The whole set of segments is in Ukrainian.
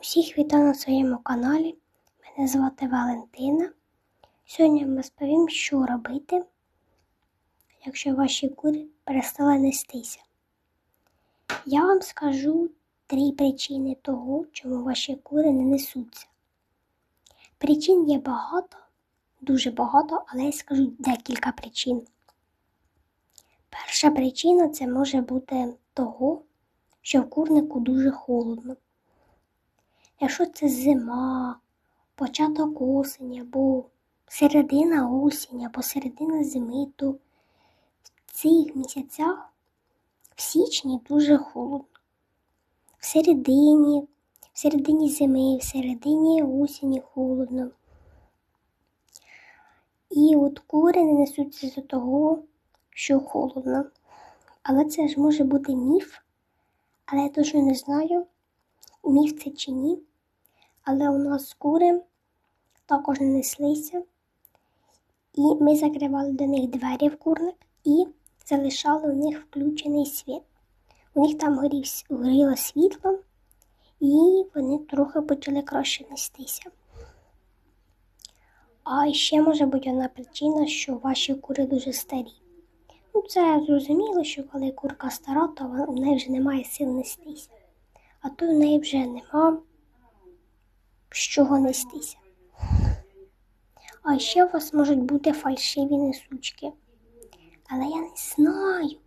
Усіх вітаю на своєму каналі. Мене звати Валентина. Сьогодні я розповім, що робити, якщо ваші кури перестали нестися. Я вам скажу три причини того, чому ваші кури не несуться. Причин є багато, дуже багато, але я скажу декілька причин. Перша причина це може бути того, що в курнику дуже холодно. Якщо це зима, початок осені, або середина осені, або середина зими, то в цих місяцях в січні дуже холодно. В середині, в середині зими, в середині осені холодно. І от кури не несуться з того, що холодно. Але це ж може бути міф, але я точно не знаю, міф це чи ні. Але у нас кури також не неслися. І ми закривали до них двері в курник і залишали у них включений світ. У них там горіло світло, і вони трохи почали краще нестися. А ще може бути одна причина, що ваші кури дуже старі. Ну, це зрозуміло, що коли курка стара, то у неї вже немає сил нестися. А то в неї вже нема з чого нестися. А ще у вас можуть бути фальшиві несучки. Але я не знаю,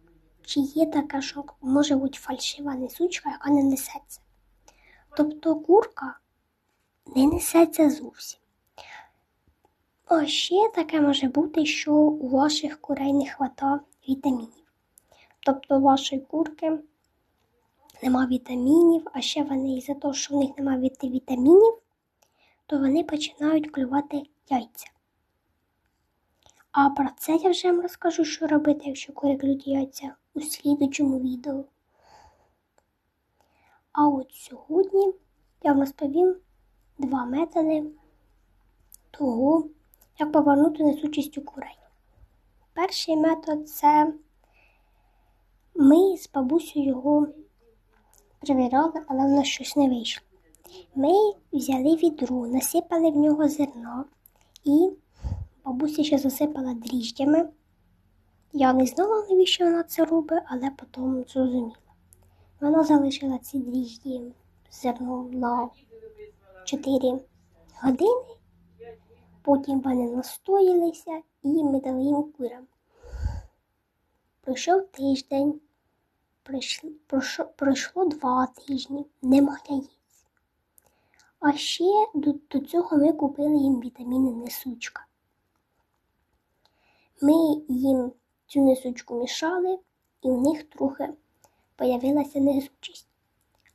чи є така, що може бути фальшива несучка, яка не несеться. Тобто курка не несеться зовсім. А ще таке може бути, що у ваших курей не вистачає вітамінів. Тобто вашої курки нема вітамінів, а ще вони із-за того, що в них немає вітамінів, то вони починають клювати яйця. А про це я вже вам розкажу, що робити, якщо кури клюють яйця у слідучому відео. А от сьогодні я вам розповім два методи того, як повернути несучість у курей. Перший метод це ми з бабусею його перевіряли, але в нас щось не вийшло. Ми взяли відро, насипали в нього зерно і бабуся ще засипала дріжджями. Я не знала, навіщо вона це робить, але потім зрозуміла. Вона залишила ці дріжджі зерном на 4 години, потім вони настоїлися і ми дали їм курам. Пройшов тиждень, пройшло, пройшло, два тижні, немає яєць. А ще до, до цього ми купили їм вітаміни несучка. Ми їм цю несучку мішали, і в них трохи появилася несучість.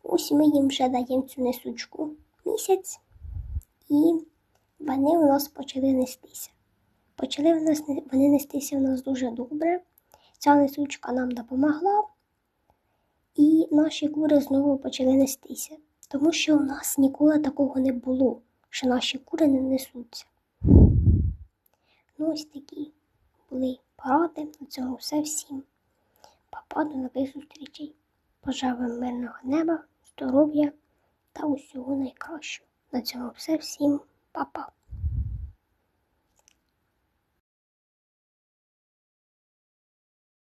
Ось ми їм вже даємо цю несучку місяць, і вони у нас почали нестися. Почали в нас, вони нестися у нас дуже добре. Ця несучка нам допомогла, і наші кури знову почали нестися тому що у нас ніколи такого не було, що наші кури не несуться. Ну, ось такі були поради. На цьому все всім. Папа, до нових зустрічей. Бажаю вам мирного неба, здоров'я та усього найкращого. На цьому все всім, Па-па.